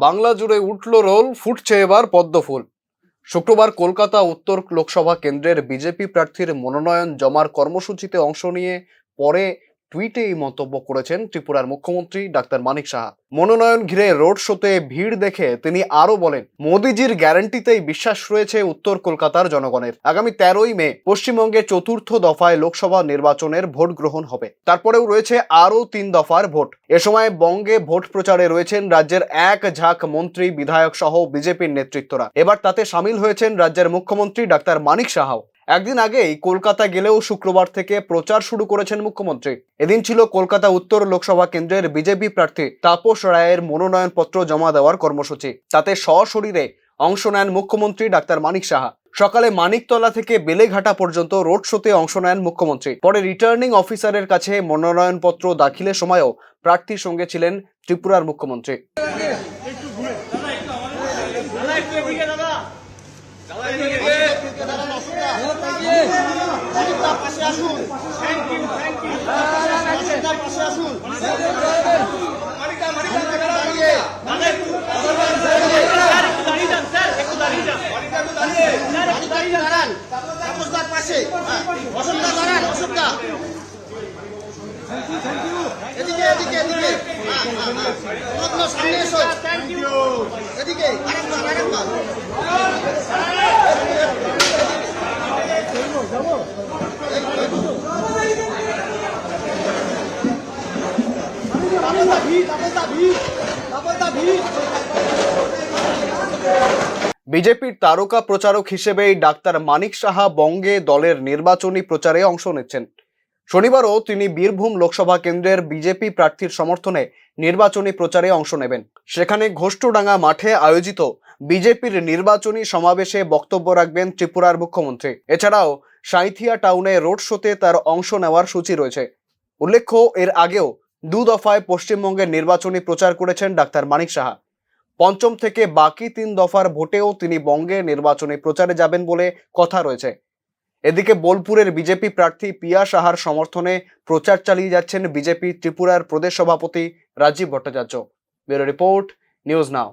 বাংলা জুড়ে উঠল রোল, ফুটছে এবার পদ্মফুল শুক্রবার কলকাতা উত্তর লোকসভা কেন্দ্রের বিজেপি প্রার্থীর মনোনয়ন জমার কর্মসূচিতে অংশ নিয়ে পরে টুইটে এই মন্তব্য করেছেন ত্রিপুরার মুখ্যমন্ত্রী ডাক্তার মানিক সাহা। মনোনয়ন ঘিরে রোড শোতে ভিড় দেখে তিনি আরও বলেন, মোদিজির গ্যারান্টিতেই বিশ্বাস রয়েছে উত্তর কলকাতার জনগণের। আগামী তেরোই মে পশ্চিমবঙ্গে চতুর্থ দফায় লোকসভা নির্বাচনের ভোট গ্রহণ হবে। তারপরেও রয়েছে আরও তিন দফার ভোট। এ সময় বঙ্গে ভোট প্রচারে রয়েছেন রাজ্যের এক ঝাঁক মন্ত্রী বিধায়ক সহ বিজেপির নেতৃত্বরা। এবার তাতে সামিল হয়েছেন রাজ্যের মুখ্যমন্ত্রী ডাক্তার মানিক সাহাও। একদিন আগেই কলকাতা গেলেও শুক্রবার থেকে প্রচার শুরু করেছেন মুখ্যমন্ত্রী। এদিন ছিল কলকাতা উত্তর লোকসভা কেন্দ্রের বিজেপি প্রার্থী তাপস রায়ের মনোনয়নপত্র জমা দেওয়ার কর্মসূচি তাতে সশরীরে অংশ নেন মুখ্যমন্ত্রী ডাক্তার মানিক সাহা। সকালে মানিকতলা থেকে বেলেঘাটা পর্যন্ত রোড শোতে অংশ নেন মুখ্যমন্ত্রী। পরে রিটার্নিং অফিসারের কাছে মনোনয়নপত্র দাখিলের সময়ও প্রার্থীর সঙ্গে ছিলেন ত্রিপুরার মুখ্যমন্ত্রী। পাশে হ্যাঁ, অশোকদা দাঁড়ান অশোকদা এদিকে এদিকে এদিকে হ্যাঁ, হ্যাঁ, হ্যাঁ। সামনে এসো এদিকে আরেকবার আরেকবার তাপসদা ভিড় তাপসদা ভিড় তাপসদা ভিড় বিজেপির তারকা প্রচারক হিসেবেই ডাক্তার মানিক সাহা বঙ্গে দলের নির্বাচনী প্রচারে অংশ নিচ্ছেন। শনিবারও তিনি বীরভূম লোকসভা কেন্দ্রের বিজেপি প্রার্থীর সমর্থনে নির্বাচনী প্রচারে অংশ নেবেন। সেখানে ঘোষ্টডাঙ্গা মাঠে আয়োজিত বিজেপির নির্বাচনী সমাবেশে বক্তব্য রাখবেন ত্রিপুরার মুখ্যমন্ত্রী। এছাড়াও সাঁইথিয়া টাউনে রোড শোতে তার অংশ নেওয়ার সূচি রয়েছে। উল্লেখ্য, এর আগেও দু দফায় পশ্চিমবঙ্গের নির্বাচনী প্রচার করেছেন ডাক্তার মানিক সাহা। পঞ্চম থেকে বাকি তিন দফার ভোটেও তিনি বঙ্গে নির্বাচনী প্রচারে যাবেন বলে কথা রয়েছে। এদিকে বোলপুরের বিজেপি প্রার্থী পিয়া সাহার সমর্থনে প্রচার চালিয়ে যাচ্ছেন বিজেপি ত্রিপুরার প্রদেশ সভাপতি Rajib Bhattacharya. Bureau report, news now.